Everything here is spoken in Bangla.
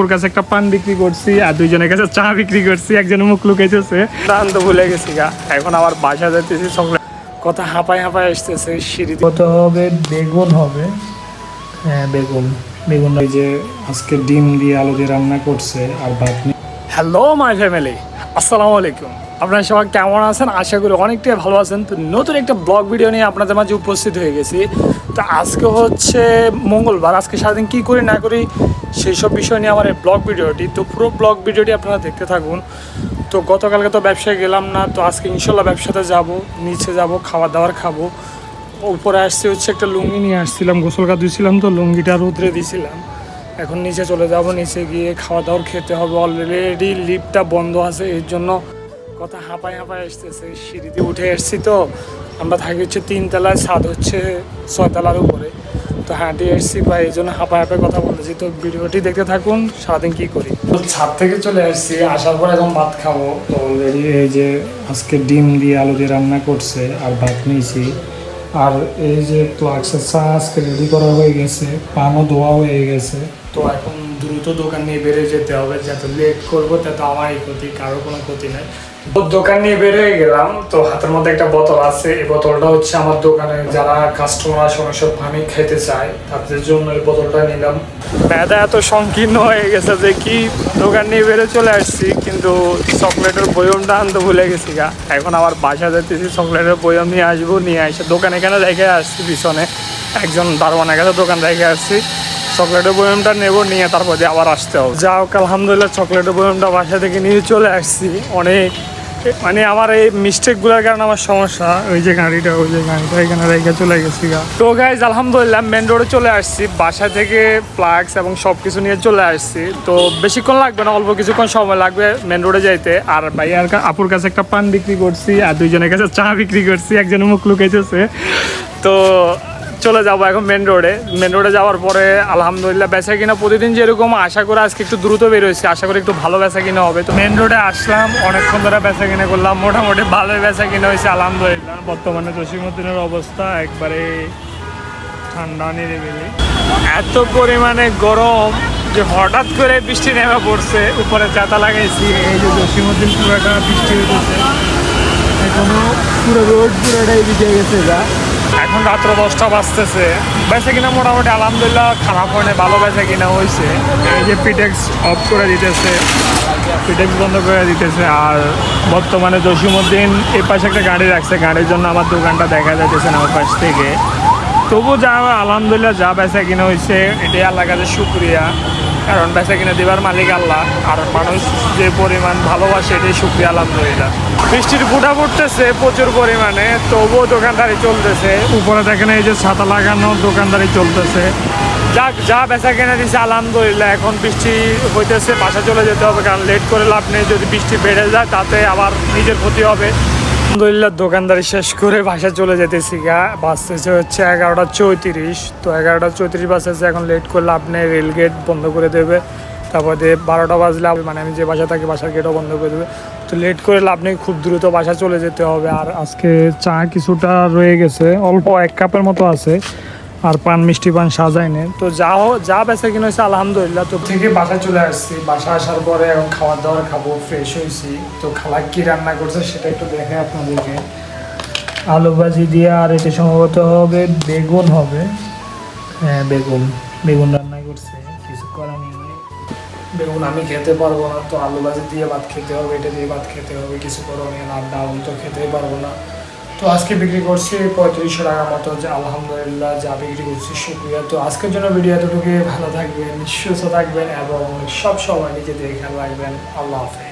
ওর কাছে একটা পান বিক্রি করছি আর দুইজনের কাছে চা বিক্রি করছি একজন মুখ লুকেছে দান তো ভুলে গেছি গা। এখন আবার বাসা যাইতেছি চকলেট। কথা হাঁপায় হাঁপায় আসতেছে সিঁড়ি কত হবে? বেগুন হবে। হ্যাঁ বেগুন। বেগুন ওই যে আজকে ডিম দিয়ে আলু দিয়ে রান্না করছে আর ভাত হ্যালো মাই ফ্যামিলি আসসালামু আলাইকুম। আপনারা সবাই কেমন আছেন? আশা করি অনেকটাই ভালো আছেন। তো নতুন একটা ব্লগ ভিডিও নিয়ে আপনাদের মাঝে উপস্থিত হয়ে গেছি। তো আজকে হচ্ছে মঙ্গলবার। আজকে সারাদিন কী করি, না করি সেই সব বিষয় নিয়ে আমার এই ব্লগ ভিডিওটি। তো পুরো ব্লগ ভিডিওটি আপনারা দেখতে থাকুন। তো গতকালকে তো ব্যবসায় গেলাম না। তো আজকে ইনশাল্লাহ ব্যবসাতে যাব, নিচে যাব খাবার দাওয়ার খাব। উপরে আসছে হচ্ছে একটা লুঙ্গি নিয়ে আসছিলাম, গোসল গা ধুয়েছিলাম তো লুঙ্গিটা রোদ্রে দিয়েছিলাম এখন নিচে চলে যাব, নিচে গিয়ে খাওয়া দাওয়ার খেতে হবে অলরেডি লিফটটা বন্ধ আছে, এর জন্য কথা হাঁপায় হাঁপায় আসতেছে, সিঁড়িতে উঠে এসছি তো। আমরা থাকি হচ্ছে তিনতলায়, ছাদ হচ্ছে ছয়তলার উপরে। তো হাঁটি এসছি বা এই জন্য হাঁপায় হাঁপায় কথা বলেছি তো ভিডিওটি দেখতে থাকুন, সারাদিন কী করি। ছাদ থেকে চলে আসছি আসার পর এখন ভাত খাব। তো অলরেডি এই যে আজকে ডিম দিয়ে আলু দিয়ে রান্না করছে আর ভাত নিয়েছি। আর এই যে প্লাক্সের চা আজকে রেডি করা হয়ে গেছে, পানও ধোয়া হয়ে গেছে। তো এখন দ্রুত দোকান নিয়ে বেরিয়ে যেতে হবে, যত লেট করব, তত আমারই ক্ষতি কারও কোনো ক্ষতি নাই। দোকান নিয়ে বেরিয়ে গেলাম, তো হাতের মধ্যে একটা বোতল আছে, এই বোতলটা হচ্ছে আমার দোকানে যারা কাস্টমার আসে, অনেক পানি খেতে চায়, তাদের জন্য এই বোতলটা নিলাম। মেয়েদা এত সংকীর্ণ হয়ে গেছে যে কি দোকান নিয়ে বেরিয়ে চলে আসছি, কিন্তু চকলেটের বয়মটা আনতে ভুলে গেছি গা। এখন আবার বাসা যেতেছি, চকলেটের বয়ম নিয়ে আসব, নিয়ে আসে দোকান এখানে রেখে আসছি, পিছনে একজন দারোয়ানের কাছে দোকান রেখে আসছি। চকলেটের বয়মটা নেব, নিয়ে তারপর দিয়ে আবার আসতে হবে। যা হোক আলহামদুলিল্লাহ, চকলেটের বয়মটা বাসা থেকে নিয়ে চলে আসছি। অনেক মানে আমার এই মিস্টেকগুলোর কারণে আমার সমস্যা। ওই যে গাড়িটা, ওই যে গাড়িটা, এখানে রেখে চলে গেছি গা। তো গাইজ আলহামদুলিল্লাহ মেন রোডে চলে আসছি। বাসা থেকে প্লাগস এবং সব কিছু নিয়ে চলে আসছি। তো বেশিক্ষণ লাগবে না, অল্প কিছুক্ষণ সময় লাগবে মেন রোডে যাইতে। আর ভাই, আর আপুর কাছে একটা পান বিক্রি করছি, আর দুইজনের কাছে চা বিক্রি করছি, একজন মুখ লুকেছে তো চলে যাব এখন মেন রোডে মেন রোডে যাওয়ার পরে, আলহামদুলিল্লাহ, বেচা কিনা প্রতিদিন যেরকম, আশা করে আজকে একটু দ্রুত বেরোয়েছি আশা করি একটু ভালো বেচা কিনা হবে। তো মেন রোডে আসলাম, অনেকক্ষণ ধরে বেচা কিনা করলাম। মোটামুটি ভালোই বেচা কিনা হয়েছে, আলহামদুলিল্লাহ। বর্তমানে জসিমুদ্দিনের অবস্থা একবারে ঠান্ডা নিরিবিলি। এত পরিমাণে গরম যে হঠাৎ করে বৃষ্টি নেমে পড়ছে, উপরে চাতা লাগাইছি। এই যে জসিমুদ্দিন পুরোটা বৃষ্টি হয়েছে এখনও পুরো রোড পুরোটাই ভিজে গেছে যা এখন রাত্র দশটা বাজতেছে। বেঁচে কিনা মোটামুটি আলহামদুলিল্লাহ খারাপ হয় না ভালো বেঁচে কিনা হয়েছে এই যে পিটেক্স অফ করে দিতেছে পিটেক্স বন্ধ করে দিতেছে, আর বর্তমানে জসিমুদ্দিন এই পাশে একটা গাড়ি রাখছে, গাড়ির জন্য আমার দোকানটা দেখা যাইতেছে না ওই পাশ থেকে। তবু যা আলহামদুলিল্লাহ যা বেচা কিনা হয়েছে এটাই আল্লাহ কাছে শুক্রিয়া। কারণ বেচা কিনা দেবার মালিক আল্লাহ আর মানুষ যে পরিমাণ ভালোবাসে এটাই শুক্রিয়া আলহামদুলিল্লাহ। বৃষ্টির ফুটা পড়তেছে প্রচুর পরিমাণে তবুও দোকানদারি চলতেছে। উপরে দেখেন এই যে ছাতা লাগানো দোকানদারি চলতেছে। যাক যা বেচা কেনা দিছে আলহামদুলিল্লাহ এখন বৃষ্টি হইতেছে বাসা চলে যেতে হবে কারণ লেট করে লাভ নেই যদি বৃষ্টি বেড়ে যায় তাতে আবার নিজের ক্ষতি হবে। আলহামদুলিল্লাহ, দোকানদারি শেষ করে বাসা চলে যেতেছি গা। বাসতেছে হচ্ছে এগারোটা চৌত্রিশ। তো এগারোটা চৌত্রিশ বাসতেছে এখন লেট করলে আপনি রেল গেট বন্ধ করে দেবে। তারপর দিয়ে বারোটা বাজলে মানে আমি যে বাসা থাকি, বাসার গেটও বন্ধ করে দেবে। তো লেট করে আপনি খুব দ্রুত বাসা চলে যেতে হবে। আর আজকে চা কিছুটা রয়ে গেছে। অল্প এক কাপের মতো আছে। আর পান মিষ্টি পান সাজাইনে তো যা যা বেচা কিনে হয়েছে আলহামদুলিল্লাহ তো থেকে বাসায় চলে আসছি। বাসা আসার পরে এখন খাবার দাবার খাব ফ্রেশ হয়েছি। তো খালা কি রান্না করছে সেটা একটু দেখে আপনাদেরকে। আলু ভাজি দিয়ে আর এটা সম্ভবত হবে বেগুন হবে। হ্যাঁ বেগুন। বেগুন রান্না করছে কিছু করার নেই। বেগুন আমি খেতে পারব না তো আলু ভাজি দিয়ে ভাত খেতে হবে এটা দিয়ে ভাত খেতে হবে কিছু করণীয় না আর ডাউন তো খেতেই পারব না। তো আজকে বিক্রি করছি পঁয়ত্রিশশো টাকার মতো। যে আলহামদুলিল্লাহ যা বিক্রি করছি, শুক্রিয়া। তো আজকের জন্য ভিডিও এতটুকু ভালো থাকবেন, সুস্থ থাকবেন এবং সব সময় নিজেদের খেয়াল রাখবেন। আল্লাহ হাফেজ।